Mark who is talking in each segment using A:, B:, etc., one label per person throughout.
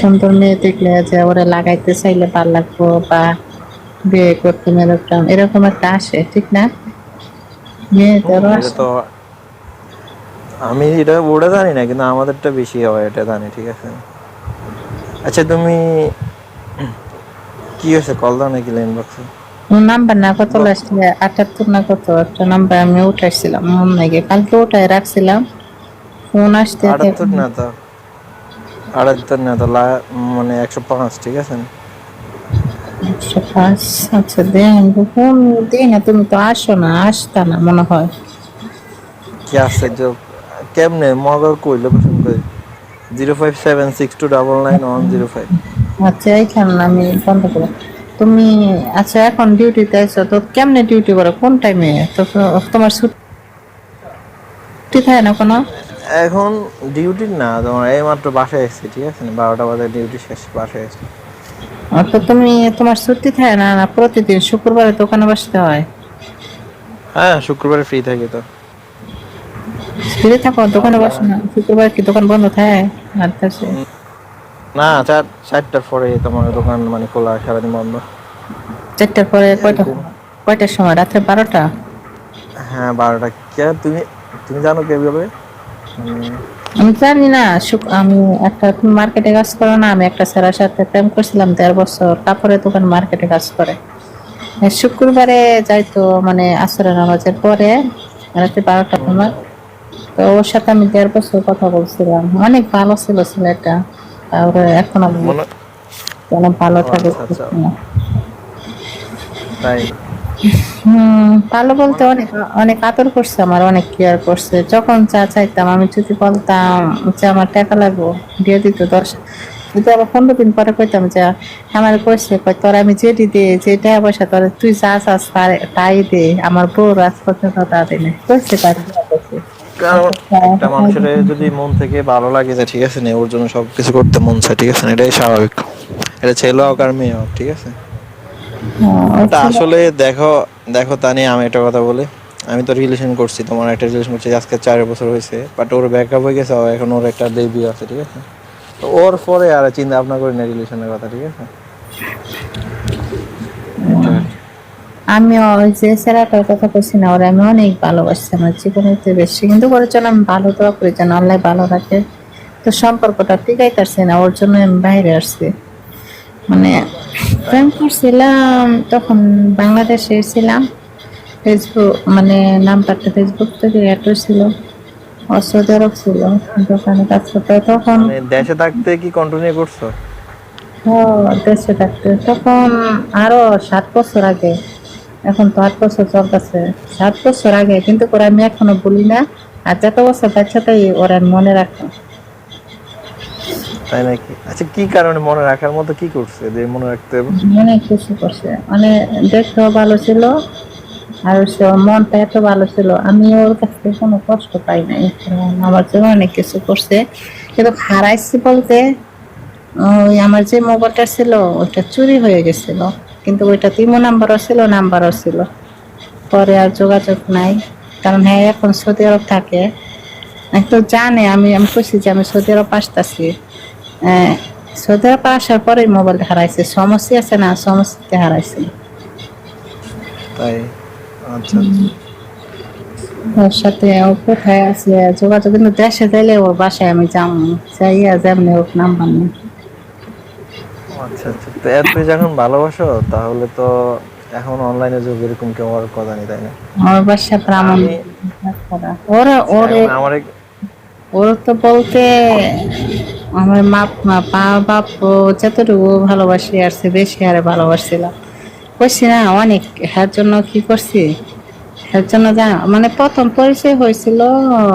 A: সুন্দর মেয়ে দেখলে যে ওরা লাগাইতে চাইলে ভালো লাগবো বা বিয়ে করতে এরকম এরকম একটা আসে ঠিক না? মেয়েদেরও
B: তো আমি এটা ওটা জানি না কিন্তু আমাদেরটা বেশি হয় এটা জানি ঠিক আছে? আচ্ছা তুমি কি হয়েছে? কল দাও নাকি লাইন বক্সে
A: নাম্বার না কত আসলে আটাত্তর না কত? একটা নাম্বার আমি উঠাইছিলাম মন গিয়ে। কালকে উঠাই রাখছিলাম ফোন আসতে
B: আটাত্তর না তো। আটাত্তর না তো মানে একশো পাঁচ ঠিক আছে?
A: একশো পাঁচ আচ্ছা দেন তুমি তো আসো না আসতা না মনে হয়।
B: কি আশ্চর্য কেমনে? মগর কই লোকেশন কই? Zero five seven six two double nine one zero five.
A: আচ্ছা এইখানে আমি বন্ধ করো তুমি আচ্ছা এখন ডিউটিতে আছো তো কেমনে ডিউটি করো? কোন টাইমে তো তোমার ছুটি থাকে না কোনো?
B: এখন ডিউটি না তোমার এই মাত্র বাসায় এসেছি ঠিক আছে? না বারোটা বাজে ডিউটি শেষ বাসায় এসেছি।
A: তো তুমি তোমার ছুটি থাকে না না প্রতিদিন শুক্রবারে দোকানে বসতে হয়?
B: হ্যাঁ শুক্রবারে ফ্রি থাকি তো।
A: ফিরে থাকো দোকানে বসো না। শুক্রবার কি দোকান বন্ধ থাকে? আর তাছে
B: না চার চারটার পরে তোমার দোকান মানে খোলা সারাদিন বন্ধ।
A: চারটার পরে কয়টা কয়টার সময়? রাত্রে বারোটা?
B: হ্যাঁ বারোটা। কে তুমি তুমি জানো কে বলে
A: আমি জানি না আমি একটা মার্কেটে কাজ করো না আমি একটা স্যারের সাথে প্রেম করছিলাম দেড় বছর কাপড়ের দোকান মার্কেটে কাজ করে। শুক্রবারে যাইতো মানে আসরের নামাজের পরে রাতে বারোটার সময় তো ওর সাথে আমি দেড় বছর কথা বলছিলাম। অনেক ভালো ছিল ছেলেটা। তারপরে এখন আমি ভালো থাকে
B: আচ্ছা, আচ্ছা। তাই।
A: ভালো বলতে অনেক অনেক করছে আমার, অনেক কেয়ার করছে। যখন চা চাইতাম, আমি বলতাম যে আমার টাকা লাগবো, দিয়ে দিত দশ আবার পনেরো দিন পরে কইতাম যে, আমার কইছে কই তোর আমি যেটি দে, যে টাকা পয়সা তোর, তুই যা চাস তাই দে, আমার বউ রাজ পর্যন্ত তা কইছে
B: একটা মানুষের যদি মন থেকে ভালো লাগে যে, ঠিক আছে না, ওর জন্য সবকিছু করতে মন চায়, ঠিক আছে না, এটাই স্বাভাবিক। এটা ছেলে হোক আর মেয়ে হোক, ঠিক আছে? এটা আসলে দেখো দেখো তা নিয়ে আমি একটা কথা বলি। আমি তো রিলেশন করছি তোমার একটা রিলেশন করছি আজকে চার বছর হয়েছে বাট ওর ব্যাকআপ হয়ে গেছে এখন ওর একটা বেবি আছে ঠিক আছে? তো ওর পরে আর চিন্তা ভাবনা করি না রিলেশনের কথা ঠিক আছে? কি।
A: আমি ওই যে কথা বলছি না ওরা আমি অনেক ভালোবাসছি আমার জীবনের চেয়ে বেশি কিন্তু ওর জন্য আমি ভালো দোয়া করি যেন আল্লাহ ভালো রাখে। তো সম্পর্কটা টিকাই পারছি না ওর জন্য আমি বাইরে আসছি। মানে প্রেম ছিলাম তখন বাংলাদেশে ছিলাম। ফেসবুক মানে নাম্বারটা ফেসবুক থেকে অ্যাড ছিল সৌদি আরব ছিল দোকানে কাজ করতে। তখন
B: মানে দেশে থাকতে কি কন্টিনিউ করছ?
A: দেশে থাকতে। তখন আরও সাত বছর আগে এখন তো আট বছর চলতেছে। সাত বছর আগে কিন্তু ওরা আমি এখনও বলি না। আর যত বছর বাচ্চাটাই ওরা মনে রাখো।
B: তাই নাকি? আচ্ছা কি কারণে মনে রাখার মতো কি করছে যে মনে রাখতে
A: অনেক কিছু করছে। মানে দেখতেও ভালো ছিল আর সে মনটা এত ভালো ছিল। আমি ওর কাছ থেকে কোনো কষ্ট পাই নাই। আমার জন্য অনেক কিছু করছে। কিন্তু হারাইছি বলতে ওই আমার যে মোবাইলটা ছিল, ওইটা চুরি হয়ে গেছিল। কিন্তু ওইটা তিমো নাম্বারও ছিল নাম্বারও ছিল। পরে আর যোগাযোগ নাই। কারণ হ্যাঁ এখন সৌদি আরব থাকে। একটু জানে আমি আমি খুশি যে আমি সৌদি আরব আসতেছি। সৌদি আরব আসার পরে মোবাইলটা হারাইছে। সমস্যা আছে না? সমস্যাতে হারাইছে।
B: তাই? আচ্ছা আচ্ছা।
A: ওর সাথে ও কোথায় আছে? যোগাযোগ কিন্তু দেশে যাইলে ওর বাসায় আমি যাম। যাইয়া যেমনি ওর নাম্বার নেই।
B: আচ্ছা আচ্ছা। তো এত যখন ভালোবাসো তাহলে তো এখন অনলাইনে যুগ এরকম কেউ আর কথা নেই তাই না?
A: ওর বাসা
B: আমি-
A: ওরা ওরে
B: আমার
A: ওর তো বলতে আমার মাপ মা- পা বাপ যতটুকু ভালোবাসি আসছে বেশি আরে ভালোবাসছিলাম কইছি না অনেক। হ্যার জন্য কি করছি? হ্যার জন্য যা মানে প্রথম পরিচয় হয়েছিল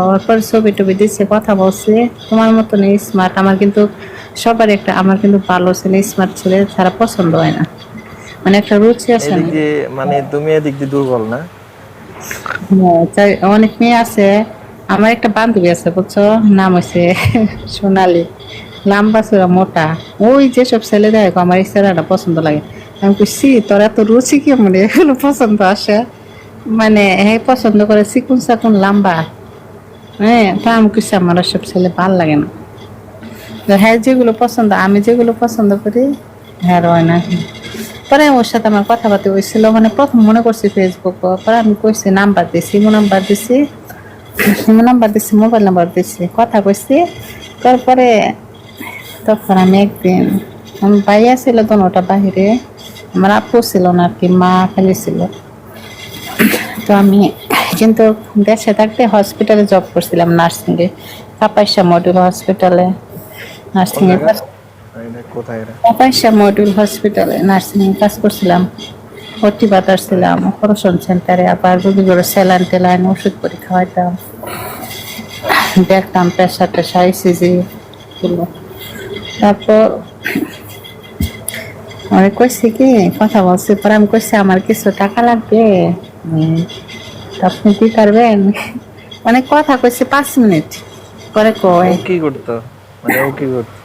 A: ওরপর ছবি টবি দিচ্ছে কথা বলছে। তোমার মতন স্মার্ট আমার কিন্তু সবার একটা আমার কিন্তু ভালো ছেলে স্মার্ট ছেলে তারা পছন্দ হয় না। মানে একটা রুচি আছে
B: মানে তুমি এদিক দিয়ে দুর্বল না?
A: হ্যাঁ, অনেক মেয়ে আছে। আমার একটা বান্ধবী আছে বুঝছ? নাম হচ্ছে সোনালি। লাম্বা চূড়া মোটা। ওই যেসব ছেলে গো, আমার এই ছেলেটা পছন্দ লাগে। আমি কইছি তোর এত রুচি কি মানে এগুলো পছন্দ আসে? মানে হ্যাঁ পছন্দ করে চিকুন চাকুন লম্বা। হ্যাঁ তা আমি কইছি আমার সব ছেলে ভালো লাগে না। হ্যাঁ যেগুলো পছন্দ আমি যেগুলো পছন্দ করি হ্যাঁ হয় না। পরে ওর সাথে আমার কথাবার্তা হয়েছিল মানে প্রথম মনে করছি ফেসবুক পরে আমি কইছি নাম্বার দিছি নাম্বার দিছি। নাম্বার দিছি মোবাইল নাম্বার দিছি কথা কইছি তারপরে তখন আমি একদিন ভাইয়া ছিল দোনোটা বাহিরে আমার আপু ছিল না আর কি মা খালি ছিল তো আমি কিন্তু দেশে থাকতে হসপিটালে জব করছিলাম নার্সিংয়ে কাপাইশা মডুল হসপিটালে নার্সিং এর কাজ
B: এটা কোথায় এটা
A: কাপাইশা মডুল হসপিটালে নার্সিং এর কাজ করছিলাম ভর্তি বাতার ছিলাম অপারেশন সেন্টারে আবার রোগীগুলো স্যালাইন টেলাইন ওষুধ করে খাওয়াইতাম দেখতাম প্রেশার টেশার ইসিজি তারপর আমি কইছি কি, কথা বলছি, পরে আমি কইছি, আমার কিছু টাকা লাগবে? আপনি কি পারবেন মানে কথা কইছি, পাঁচ মিনিট। পরে কয়
B: কি করতো? মানে ও কি করতো?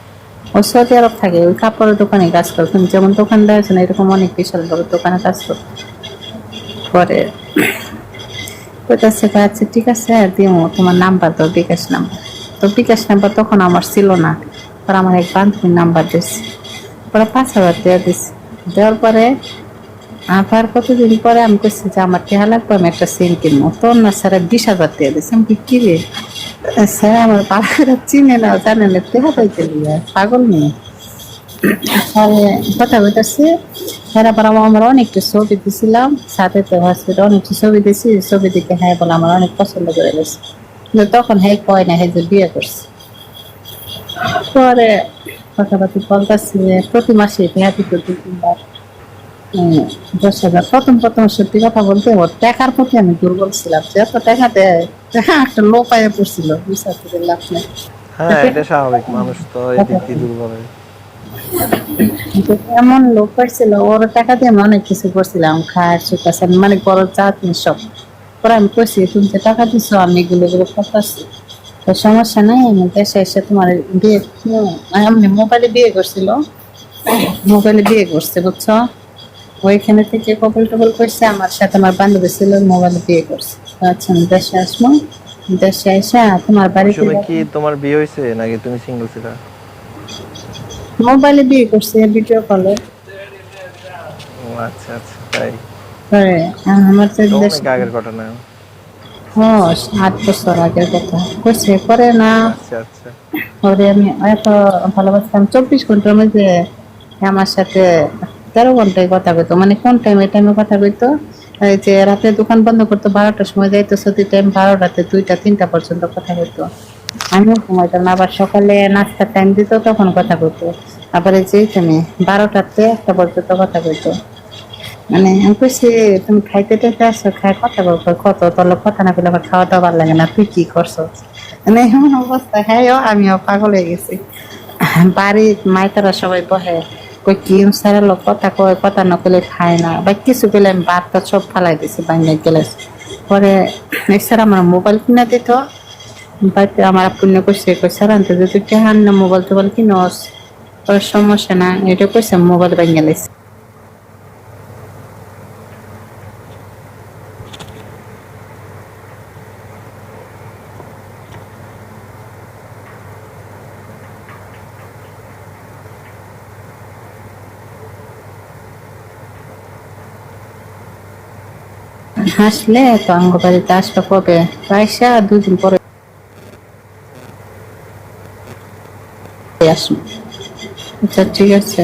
A: ও সৌদি আরব থাকে, ওই কাপড়ের দোকানে কাজ করে। তুমি যেমন দোকানদার আছে না, এরকম অনেক বিশাল বড় দোকানে কাজ করে। পরে কইতাছে আচ্ছা ঠিক আছে দিও, তোমার নাম্বার দাও, বিকাশ নাম্বার। তো বিকাশ নাম্বার তখন আমার ছিল না। পরে আমার এক বান্ধবীর নাম্বার দিয়েছে পরে পাঁচ হাজার দেওয়া দিয়েছি দেওয়ার পরে আবার কতদিন পরে আমি কইছি যে আমার টেহা লাগবে আমি একটা সেন কিনবো। তোর না স্যার বিশ হাজার দেওয়া দিছে। আমি কি, রে? স্যার আমার পাড়ার চিনে না জানে না টেহা পাইতে পাগল নিয়ে পরে কথা বলতেছি। হেরা পর আমরা অনেকটা ছবি দিছিলাম। সাথে তো হসপিটাল অনেকটা ছবি দিছি। ছবি দিকে হ্যাঁ বলে আমার অনেক পছন্দ করে গেছে। কিন্তু তখন হ্যাঁ কয় না হ্যাঁ যে বিয়ে করছে। পরে কথাবার্তা বলতেছি প্রতি মাসে হ্যাঁ দিত দু তিনবার। দশ হাজার প্রথম প্রথম সত্যি কথা বলতে ওর টাকার প্রতি আমি দুর্বল ছিলাম। যে এত টাকা দেয়। একটা লো পায়ে পড়ছিল। বিশ্বাস করে লাভ নেই।
B: হ্যাঁ এটা স্বাভাবিক। মানুষ তো এদিক দিয়ে দুর্বল
A: এমন লোক পাইছিল ওর টাকা দিয়ে আমি অনেক কিছু করছিলাম। শুকাছেন মানে বড় চাটনি সব। পরে আমি কইছি তুমি যে টাকা দিছো আমি এগুলো এগুলো করতেছি। তো সমস্যা নাই আমি দেশে এসে তোমার বিয়ে আমি মোবাইলে বিয়ে করছিল। মোবাইলে বিয়ে করছে বুঝছ? ওইখানে থেকে কবল টবল করছে আমার সাথে আমার বান্ধবী ছিল মোবাইলে বিয়ে করছে। আচ্ছা আমি দেশে আসব। দেশে এসে তোমার বাড়িতে
B: কি তোমার বিয়ে হয়েছে নাকি তুমি সিঙ্গেল ছিলা?
A: মোবাইলে বিয়ে করছে ভিডিও কলে
B: আচ্ছা আচ্ছা তাই।
A: পরে আমার তো
B: তো
A: দেশ
B: আগের ঘটনা
A: হ্যাঁ আট বছর আগের কথা। করছে পরে না।
B: আচ্ছা আচ্ছা।
A: পরে আমি এত ভালোবাসতাম চব্বিশ ঘণ্টার মধ্যে আমার সাথে তেরো ঘন্টায় কথা কইতো মানে কোন টাইমে টাইমে কথা কইতো? যে রাতে দোকান বন্ধ করতো, বারোটার সময় যাইতো সত্যি টাইম বারোটাতে দুইটা, তিনটা পর্যন্ত কথা কইতো। আমিও ঘুমাইতাম আবার সকালে নাস্তার টাইম দিত, তখন কথা কইতো। আবার এই যে তুমি বারোটাতে একটা পর্যন্ত কথা কইতো। মানে আমি কইছি, তুমি খাইতে টাইতে আসো খাই কথা বলব কত? তোর লোক কথা না বলে আমার খাওয়া দাওয়া লাগে না, তুই কি করছ? মানে এমন অবস্থা হ্যাঁ আমিও পাগল হয়ে গেছি। বাড়ির মাইতারা সবাই বহে কই কি স্যারের লোক কথা কয় কথা নকলে খায় না। বা কিছু পেলে আমি ভাতটা সব ফালাই দিছি বাংলা গেলে পরে স্যার আমার মোবাইল কিনা দিত বাইতে আমার পুণ্য করছে কই স্যার আনতে যদি না মোবাইল টোবাইল কিনস ওর সমস্যা না এটা কইছে মোবাইল বাঙ্গা হাসলে তো আঙ্গ বাড়িতে আসবে কবে? পয়সা দুদিন পরে আসব। আচ্ছা ঠিক আছে।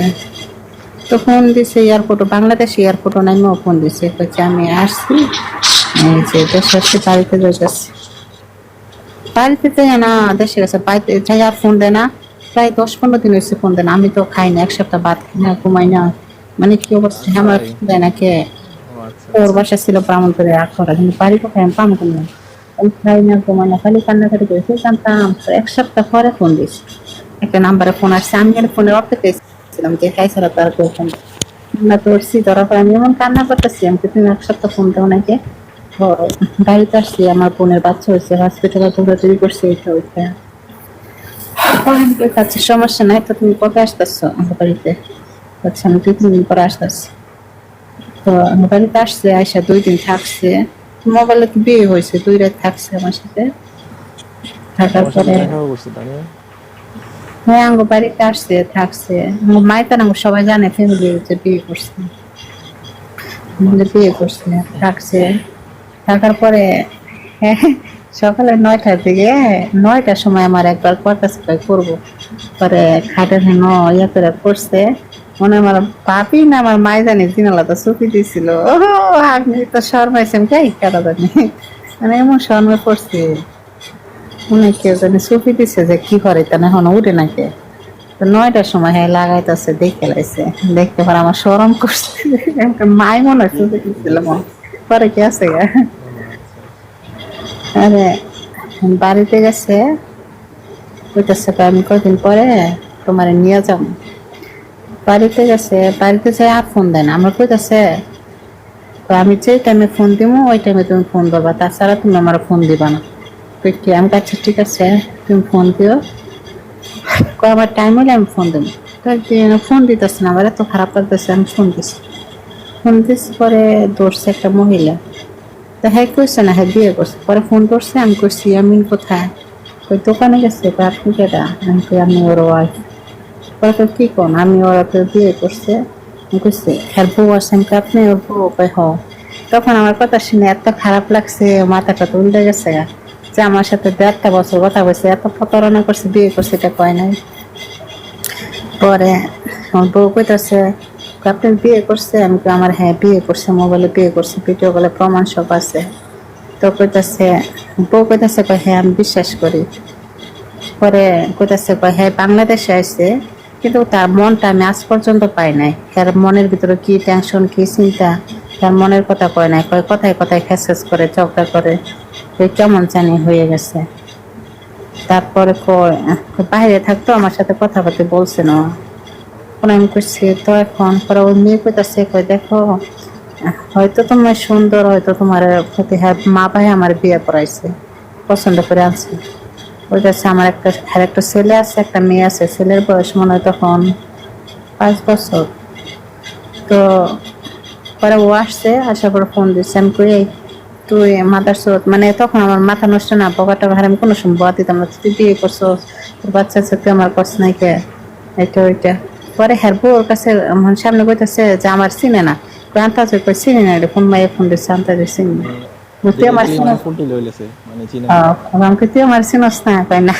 A: তো ফোন দিছে এয়ারপোর্ট বাংলাদেশ এয়ারপোর্টও নামিও ফোন দিছে। কইছে আমি আসছি। এই যে দেশে আসছি বাড়িতে যাচ্ছি বাড়িতে তো না দেশে গেছে বাড়িতে যাই আর ফোন দেয় না। প্রায় দশ পনেরো দিন হয়েছে ফোন দেয় না। আমি তো খাই না এক সপ্তাহ ভাত খাই না ঘুমাই না। মানে কি অবস্থা? আমার ফোন দেয় না কে? ওর বাসা ছিল ব্রাহ্মণ করে আট করা কিন্তু বাড়ি কোথায় আমি পাম কোনো আমি খাই না ঘুমাই না খালি কান্নাকাটি করেছি জানতাম এক সপ্তাহ পরে ফোন দিয়েছি। একটা নাম্বারে ফোন আসছে আমি এর ফোনের অপেক্ষা ছিলাম যে খাই ছাড়া তার কেউ ফোন না করছি ধরা পরে আমি এমন কান্না করতেছি আমি তো তুমি এক সপ্তাহ ফোন দেবো নাকি? বাড়িতে আসছি আমার বোনের বাচ্চা হয়েছে হসপিটালে দৌড়াদৌড়ি করছে এটা ওইটা। আচ্ছা সমস্যা নাই তো তুমি কবে আসতেছো আমার বাড়িতে? আচ্ছা আমি দুই তিন দিন পরে আসতেছি। তো আমার বাড়িতে আসছে আয়সা দুই দিন থাকছে। মোবাইলে বিয়ে হয়েছে দুই রাত থাকছে আমার সাথে। থাকার পরে।
B: না?
A: হ্যাঁ আঙ্গ বাড়িতে আসছে থাকছে। আমার মায়ের তো আঙ্গ সবাই জানে ফ্যামিলি যে বিয়ে করছে। বিয়ে করছে থাকছে। থাকার পরে হ্যাঁ, সকালে নয়টার দিকে নয়টার সময় আমার একবার কথা করব। পরে খাটে হেন ইয়ে করে করছে। মনে আমার পাপি না আমার মাই জানি তো সুপি দিছিল। ও আমি তো শর্মাইছেন কে? কেটা জানি। মানে এমন শর্মে পড়ছি। মনে কেউ জানি সুপি দিছে যে কি করে, তা এখন উঠে নাকি। তো নয়টার সময় হ্যাঁ লাগাইতেছে, দেখে লাইছে। দেখতে পর আমার সরম করছে। মাই মনে হয় সুপি দিছিল পরে কি আছে গা? আরে, বাড়িতে গেছে। কইতেছে কয় আমি কদিন পরে তোমার নিয়ে যাব বাড়িতে গেছে, বাড়িতে যাই আর ফোন দেয় না। আমরা কইতেছে কয় আমি যে টাইমে ফোন দিব ওই টাইমে তুমি ফোন করবা তাছাড়া তুমি আমার ফোন দিবা না। কই কি? আমি কাছে ঠিক আছে, তুমি ফোন দিও। আমার টাইম হলে আমি ফোন দেবো। কয়েকদিন ফোন দিতেছে না, আমার এত খারাপ লাগতেছে, আমি ফোন দিছি। ফোন দিছি পরে দৌড়ছে একটা মহিলা। তো হ্যাঁ কইছে না হ্যাঁ বিয়ে করছে। পরে ফোন করছে আমি করছি আমি কোথায়? ওই দোকানে গেছে। কই আপনি কেটা আমি কই, আমি ওর ওয়াইফ কই কি কোন? আমি ওরা তো বিয়ে করছে। কইছি হ্যাঁ বউ কই, আপনি ওর বউ? কই হ। তখন আমার কথা শুনে এত খারাপ লাগছে মাথাটা তো গেছে গা। যে আমার সাথে দেড়টা বছর কথা বলছে এত প্রতারণা করছে বিয়ে করছে এটা কয় নাই। পরে আমার বউ কইতাছে আপনি বিয়ে করছে? আমি আমার হ্যাঁ বিয়ে করছে মোবাইলে বিয়ে করছে ভিডিও বলে প্রমাণ সব আছে। তো কইতাছে বউ কইতাছে কয় হ্যাঁ আমি বিশ্বাস করি। পরে কইতাছে কয় হ্যাঁ বাংলাদেশে আসছে কিন্তু তার মনটা আমি আজ পর্যন্ত পাই নাই। তার মনের ভিতরে কি টেনশন কি চিন্তা, তার মনের কথা কয় নাই। কয় কথায় কথায় খেস খেস করে চকটা করে। কেমন জানি হয়ে গেছে। তারপরে বাইরে থাকতো আমার সাথে কথা বলতে বলছে না। পরে আমি করছি তো এখন? পরে ওই মেয়ে কইতাছে কই দেখো, হয়তো তোমার সুন্দর, হয়তো তোমার প্রতি মা ভাই আমার বিয়ে করাইছে পছন্দ করে আনছে। ওই কাছে আমার একটা, আর একটা ছেলে আছে, একটা মেয়ে আছে। ছেলের বয়স মনে হয় তখন পাঁচ বছর। তো পরে ও আসছে, আসার পরে ফোন দিচ্ছে আমি কই তুই মাথার স্রোত মানে তখন আমার মাথা নষ্ট না বকাটা ভার, আমি কোনো সময় বয়া দিতাম না, তুই বিয়ে করছ তোর বাচ্চা আছে, তুই আমার কষ্ট নাই কে? এটা ওইটা। পরে হ্যার ওর কাছে সামনে কইতাছে যে, আমার চিনে না। আন্তাজ কই, চিনি না। এটা ফোন মাইয়ে ফোন দিচ্ছে আন্তাজ চিনি না তুই আমার চিনে
B: ফুটি লইলেছে মানে চিনা
A: আমাকে তুই আমার না কই না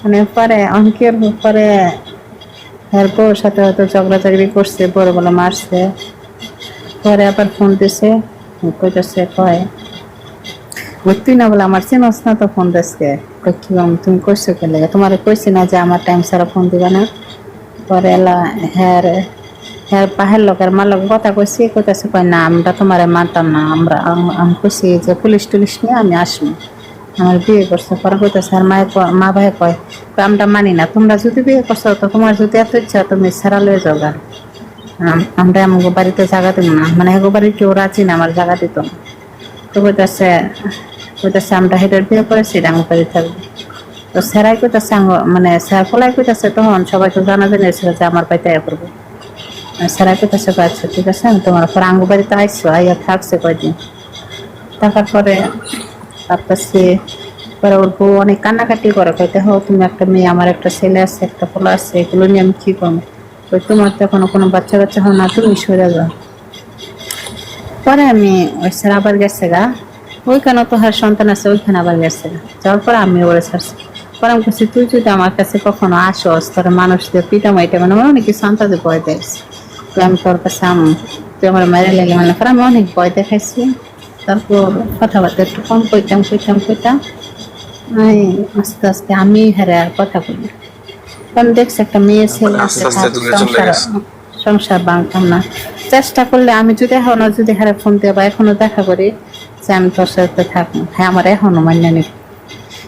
A: মানে পরে অঙ্কের পরে এর বউর সাথে হয়তো ঝগড়ি করছে বড় বলে মারছে পরে আবার ফোন দিছে কইতেছে কয় তুই না বলে আমার চিনস না তো ফোন কই কি তুমি কইছো কে লেগে তোমার কইছি না যে আমার টাইম ছাড়া ফোন দিবা না পরে এলা হ্যাঁ হ্যাঁ পাহের লোকের মার লোক কথা কইছি, কইতেছে কয়, না, আমরা তোমার মানতাম না, আমরা, আম- কইছি যে পুলিশ টুলিশ নিয়ে আমি আসব। আমার বিয়ে করছে, পরে কইতেছে, আর মায়ের মা ভাই কয় আমরা মানি না, তোমরা যদি বিয়ে করছ, তো তোমার যদি এত ইচ্ছা, তুমি সারা লয়ে যাও গা। আম- আমরা আমাকে বাড়িতে জায়গা দিব না মানে এগো বাড়ি কেউ রাজি না, আমার জায়গা দিত না। তো কইতেছে কইতেছে, আমরা হেডের বিয়ে করেছি আমার বাড়ি থাকব। তো স্যারাই কইতেছে মানে স্যার ফলাই কইতেছে, তখন সবাইকে জানা জানিয়েছিল যে আমার বাড়িতে করব স্যারাই কইতেছে আচ্ছা ঠিক আছে, আমি তোমার পর আঙ্গু বাড়িতে আইসো, আইয়া থাকছে কয়দিন? থাকার পরে ভাবতেছি, পরে ওর বউ অনেক কান্নাকাটি করে কইতে হো তুমি একটা মেয়ে, আমার একটা ছেলে আছে, একটা পোলা আছে, এগুলো নিয়ে আমি কি করব? ওই তোমার তো এখনও কোনো বাচ্চা কাচ্চা হয় না, তুমি সরে যাও। পরে আমি ওই স্যার আবার গেছে গা। ওইখানে তো হার সন্তান আছে, ওইখানে আবার গেছে গা। যাওয়ার পরে আমি ওরে ছাড়ছি। পরে আমি তুই যদি আমার কাছে কখনো আসস, তোর মানুষ দিয়ে পিতাম এটা মানে অনেক কিছু আন্তাজে ভয় দেয়। তো আমি তোর কাছে আম তুই আমার মায়ের লেগে মানে পরে আমি অনেক ভয় দেখাইছি। তারপর কথাবার্তা একটু কম কইতাম কইতাম কইতাম। আস্তে আস্তে আমি হারে আর কথা বলি কারণ দেখছি একটা মেয়ে ছেলে আছে সংসার। সংসার বাঁধতাম না। চেষ্টা করলে আমি যদি এখনও যদি হারে ফোন দিয়ে বা এখনও দেখা করি যে আমি তোর সাথে থাকব হ্যাঁ আমার এখনও মান্য নেই।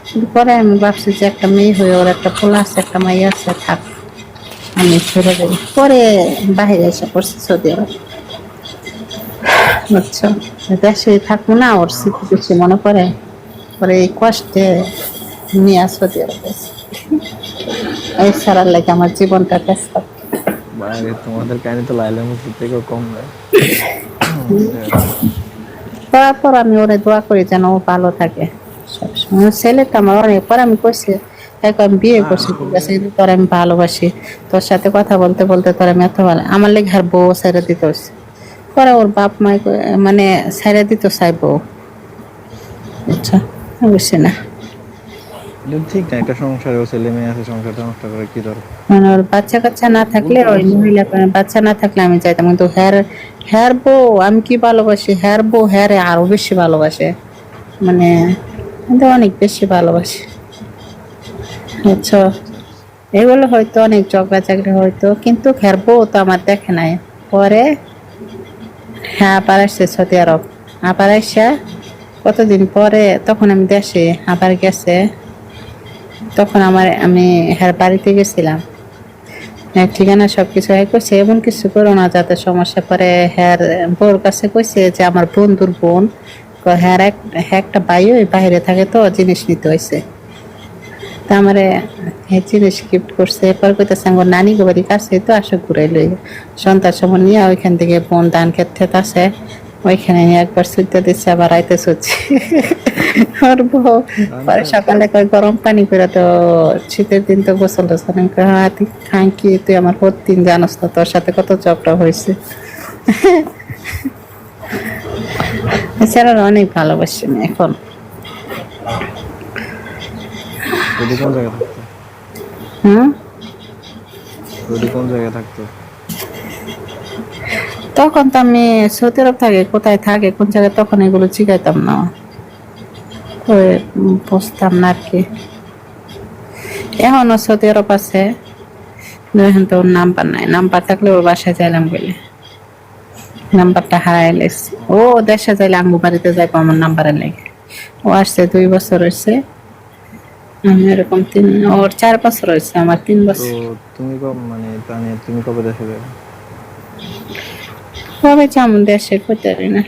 A: কিন্তু পরে আমি ভাবছি যে একটা মেয়ে হয়ে ওর একটা পোলা আছে একটা মাইয়া আছে থাক। আমি ছেড়ে দেবো পরে বাইরে এসে পড়ছি সৌদি আরব। বুঝছ? দেশে থাকব না ওর স্মৃতি কিছু মনে পড়ে। পরে এই কষ্টে নিয়ে আসব দিয়ে এই সারার লাগে আমার জীবনটা ব্যস্ত।
B: তোমাদের কাহিনী তো লাইলা থেকেও কম নয়
A: তারপর আমি ওরে দোয়া করি যেন ও ভালো থাকে। সবসময়। ছেলেটা আমার অনেক। পরে আমি কইছি এখন বিয়ে করছি ঠিক আছে কিন্তু তোর আমি ভালোবাসি। তোর সাথে কথা বলতে বলতে তোর আমি এত ভালো আমার লেগে আর বউ ছেড়ে দিতে হচ্ছে পরে ওর বাপ মাই মানে ছেড়ে দিতে চাই বউ। আচ্ছা বুঝছি না।
B: কিন্তু ঠিক না একটা সংসারে ও ছেলে মেয়ে আছে সংসারটা নষ্ট করে কি দরকার?
A: মানে ওর বাচ্চা কাচ্চা না থাকলে ওই মহিলা বাচ্চা না থাকলে আমি চাইতাম কিন্তু হ্যার হ্যার বউ আমি কি ভালোবাসি? হ্যার বউ হ্যারে আরও বেশি ভালোবাসে। মানে অনেক বেশি ভালোবাসে। আচ্ছা। এগুলো হয়তো অনেক ঝগড়া চাকরি হয়তো, কিন্তু বউ তো আমার দেখে নাই। পরে? হ্যাঁ আবার আসছে সৌদি আরব। আবার আসা কতদিন পরে? তখন আমি দেশে আবার গেছে। তখন আমার, আমি হ্যাঁ বাড়িতে গেছিলাম। হ্যাঁ ঠিকানা সব কিছু হ্যাঁ কইছে, এমন কিছু করো না যাতে সমস্যা পরে হ্যার বউর কাছে কইছে যে আমার বন্ধুর বোন হ্যার এক হ্যাঁ একটা ভাই ওই বাইরে থাকে তো, জিনিস নিতে হয়েছে তা আমারে জিনিস গিফট করছে। এরপর কইতেছে আমার নানি গো বাড়ি কাছে তো আসো ঘুরে লই। সন্তান সময় নিয়ে ওইখান থেকে বোন ধান ক্ষেত ক্ষেত আছে। ওইখানে একবার সুইতে দিচ্ছে আবার আইতে সুচ্ছে ওর বউ পরে সকালে কয় গরম পানি করে তো শীতের দিন তো গোসল টোসল কই, হ্যাঁ তুই আমার প্রতিদিন জানোস না তোর সাথে কত ঝগড়া হয়েছে এছাড়া অনেক ভালোবাসি আমি এখন।
B: কোন জায়গায় থাকতো?
A: হুম?
B: যদি কোন জায়গায় থাকতো?
A: তখন তো আমি সৌদি আরব থাকে কোথায় থাকে কোন জায়গায় তখন এগুলো শিখাইতাম না। উম, বুঝতাম না আর কি। এখনও সৌদি আরব আছে এখন তো ওর নাম্বার নাই। নাম্বার থাকলে ওর বাসায় যাইলাম বলে নাম্বারটা হারাই লেছি ও দেশে যাইলে আঙ্গু বাড়িতে যাইবো আমার নাম্বারে লেগে। ও আসছে দুই বছর হয়েছে আমি এরকম তিন ওর চার বছর হয়েছে আমার তিন বছর।
B: তুমি কব মানে তুমি কবে দেশে যাবে?
A: কবে যেমন দেশে করতে না।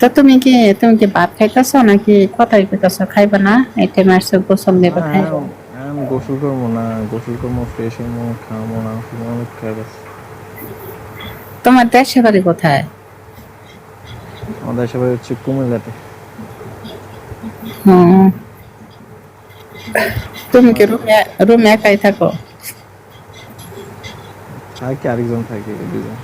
A: তো তুমি কি তুমি কি ভাত খাইতেছো নাকি কথাই কইতেছো খাইবা না? এই টাইমে আসছো গোসল দেবে
B: হ্যাঁ,
A: খাইবো।
B: আমি গোসল করব না গোসল করব ফ্রেশ হব খাব না অনেক
A: তোমার দেশে বাড়ি কোথায়?
B: আমাদের সবাই হচ্ছে কুমিল্লাতে।
A: তুমি কি রুমে রুমে একাই থাকো।
B: আরেকজন থাকে দুজন?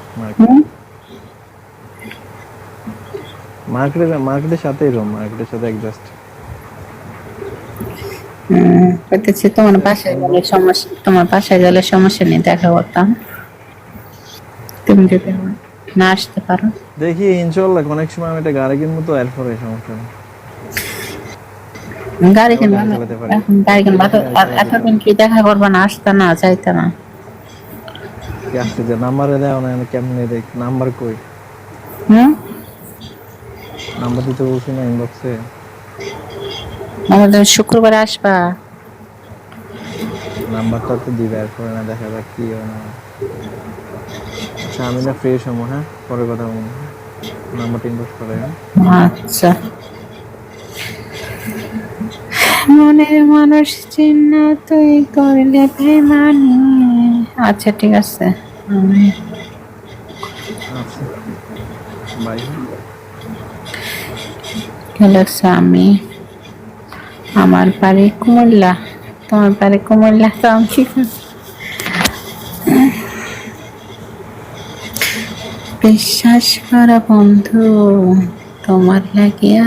B: মার্কেটের মার্কেটের সাথেই রুম মার্কেটের সাথে অ্যাডজাস্ট
A: তোমার বাসায় গেলে সমস্যা তোমার বাসায় গেলে সমস্যা নেই দেখা করতাম। তুমি যদি না আসতে পারো।
B: দেখি ইনশাল্লাহ অনেক সময় আমি একটা গাড়ি কিনবো তো এরপরে সমস্যা নেই।
A: গাড়ি কিনবা না?
B: চালাতে পারি।
A: এখন গাড়ি কিনবা এতদিন কি দেখা করবা না আসতে না যাইতে না।
B: কি যে নাম্বারে দেওয়া না আমি কেমনে দেখ নাম্বার কই?
A: হুম?
B: নাম্বার দিতে বলছি না ইনবক্সে
A: আমাদের শুক্রবারে আসবা।
B: নাম্বারটা তো দিবে এরপরে না দেখা যাক কি হয় না আচ্ছা আমি না ফ্রেশ হব হ্যাঁ? পরে কথা বলব। নাম্বারটা ইনবক্স করে হ্যাঁ?
A: আচ্ছা। মনের মানুষ চিহ্ন তুই করলে বেমানি আচ্ছা ঠিক আছে। গেলেছে আমি। আমার বাড়ি কুমিল্লা তোমার বাড়ি কুমিল্লা তো আমি বিশ্বাস করা বন্ধু, তোমার লাগিয়া